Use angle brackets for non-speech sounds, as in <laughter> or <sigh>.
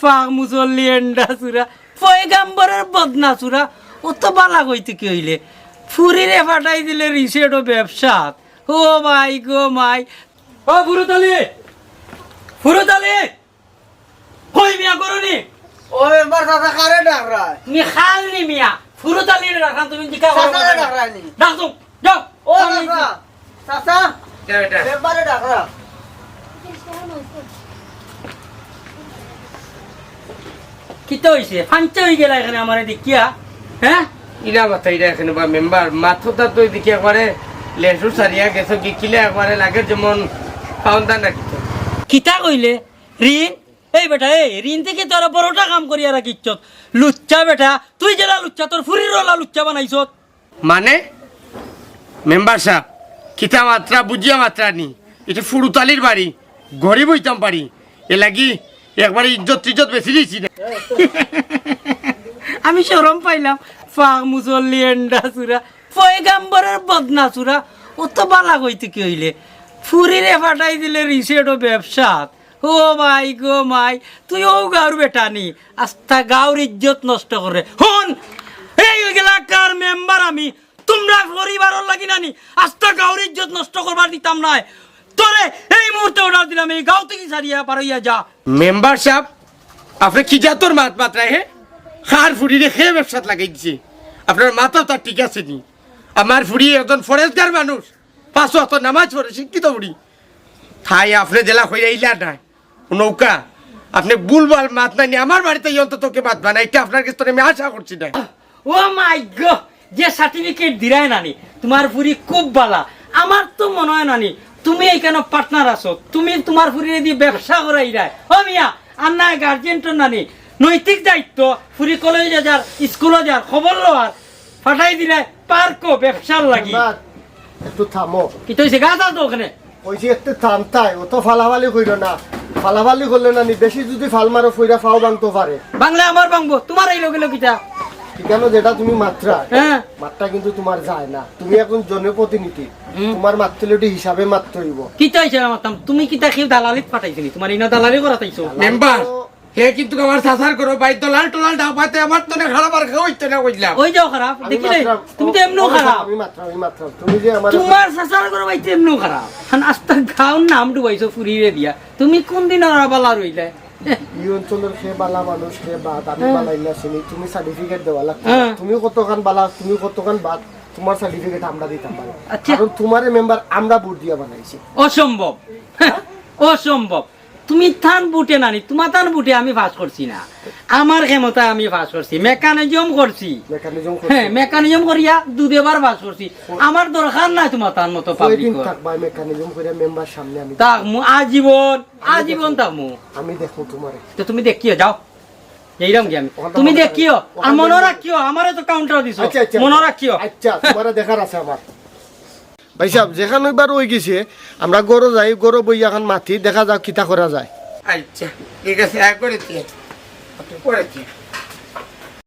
ফাঁক মুসল্লি এন্ডা চুরা পয়গাম্বরের বদনা চুরা অত বালা কইতে কি হইলে? ফুরিরে ফাটাই দিলে রিসেটও ব্যবসাত। ও মাই গো মাই। ও ফুরুতালি! ফুরুতালি! কই মিয়া করুনি ও মেম্বার চাচা কারে ডাকরায়? তুমি খাল নি মিয়া। ফুরুতালি রাখান তুমি জিকা চাচারে ডাকরায় নি। ডাক দাও যাও ও চাচা চাচা মেম্বারে ডাকরা কিতো হইছে? ফাঞ্চা হই গেলা এখানে আমার দেখিয়া হ্যাঁ ইলা মাথা ইলা এখানে বা মেম্বার মাথা তো দেখি একবারে লেসু সারিয়া গেছো কি কিলে একবারে লাগে যেমন পাউন্ডার নাকি কিতা। কইলে? ঋণ? এই বেটা এই ঋণ থেকে তোর বড়টা কাম করিয়া রাখিছ লুচ্চা বেটা তুই যেটা লুচ্চা তোর ফুরির রলা লুচ্চা বানাইছ। মানে? মেম্বার সাহেব কিতা মাত্রা বুঝিয়া মাত্রা নি? এটা ফুরুতালির বাড়ি গরিব হইতাম পারি এ লাগি একবারে ইজ্জত টিজ্জত বেশি দিয়েছি না। আমি সরম পাইলাম। ফাঁক মুসল্লি এন্ডা চুরা পয়গাম্বরের বদনা চুরা অত বালা কইতে কি হইলে? ফুরিরে ফাটাই দিলে রিসেটও ব্যবসাত। ও মাই গো মাই, তুই ও গাঁর বেটা নি। আস্থা গাঁর ইজ্জত নষ্ট করে। হন, এই এলাকার মেম্বার আমি। তোমরা পরিবারের লাগি নানি। আস্থা গাঁর ইজ্জত নষ্ট করবার দিতাম নাই। তোরে এই মুহূর্তে অর্ডার দিলাম এই গাঁও থেকে সারিয়া পারইয়া যা মেম্বার সাহেব আপনি কি যা তোর মাত মাত্রায় হে খার ফুড়ি রে খেয়ে ব্যবসাত লাগাই দিছে আপনার মাথা তার ঠিক আছে নি আমার ফুড়ি একজন ফরেস্টার মানুষ পাঁচশো অত নামাজ পড়ে শিক্ষিত ফুড়ি থাই আপনি জেলা হয়ে আইলা নাই নৌকা আপনি বুলবাল মাত নাই নি, আমার বাড়িতে এই অন্তত কে মাত বানাই এটা আপনার কাছে আমি আশা করছি না ও মাই গড যে সার্টিফিকেট দিরাই নানি তোমার ফুরি খুব বালা আমার তো মনে হয় নানি তুমি এইখানে পার্টনার আছো তুমি তোমার ফুরি দিয়ে ব্যবসা করাই রায় ও মিয়া আর না গার্জেন তো নানি। নৈতিক দায়িত্ব ফুরি কলেজে যার স্কুলে যার খবর লওয়ার ফাটাই দিলে পার্কো ব্যবসার লাগি। একটু থামো। কি তো হইছে গা দাও তো ওখানে। ওই যে একটু থামতাই ও তো ফালাফালি কইল না। ফালাফালি করলে না নি বেশি যদি ফাল মারো ফইরা ফাও ভাঙতে পারে। বাংলা আমার বাংবো তোমার এই লোকে লোকিটা কেন যেটা তুমি মাত্রা? হ্যাঁ। মাত্রা কিন্তু তোমার যায় না। তুমি এখন জনপ্রতিনিধি। তোমার মাত্রলিটি হিসাবে মাত্র হইব। কিতা তুমি কিতা খেয়ে দালালিত পাঠাইছিলি? তোমার ইনা দালালি করা তাইছো? মেম্বার হে কিন্তু আমার সাসার করো বাই দলাল টলাল ডাবাতে আমার তো না খারাপ আর খাওয়াইতে না কইলাম। ওই যাও খারাপ দেখিলে মাত্রা- তুমি তো এমনিও খারাপ। আমি মাত্রা আমি মাত্রা তুমি যে আমার তোমার সাসার করে বাইতে এমনিও খারাপ। খান আস্তা নাম ডুবাইছো ফুরিয়ে দিয়া। তুমি কোন দিন বালা রইলে? <laughs> এই অঞ্চলের সে বালা মানুষ সে বাদ আমি চিনি তুমি সার্টিফিকেট দেওয়া লাগবে। তুমি কতখান বালা তুমি কতখান বাদ তোমার সার্টিফিকেট আমরা দিতাম পারি আচ্ছা। কারণ তোমারে মেম্বার আমরা ভোট দিয়া বানাইছি। অসম্ভব অসম্ভব তুমি থান বুটে নানি তোমার থান বুটে আমি ফাঁস করছি না। আমার ক্ষমতায় আমি ফাঁস করছি মেকানিজম করছি। হ্যাঁ মেকানিজম করিয়া দুদেবার ফাঁস করছি। আমার দরকার নাই তোমার তার মতো পাবলিক তাক মু আজীবন আজীবন তাক মু। আমি দেখো তোমারে। তো তুমি দেখিও যাও। এইরকম কি আমি? তুমি দেখিও। আর মনে রাখিও আমারে তো কাউন্টার দিছো। আচ্ছা আচ্ছা। মনে রাখিও। আচ্ছা তোমারে দেখার আছে আমার। ভাই সাহেব, যেখানে বার ওই গেছে, আমরা গরো যাই, গরো বই এখন মাটি, দেখা যাক কিতা করা যায়। আচ্ছা ঠিক আছে, এক করে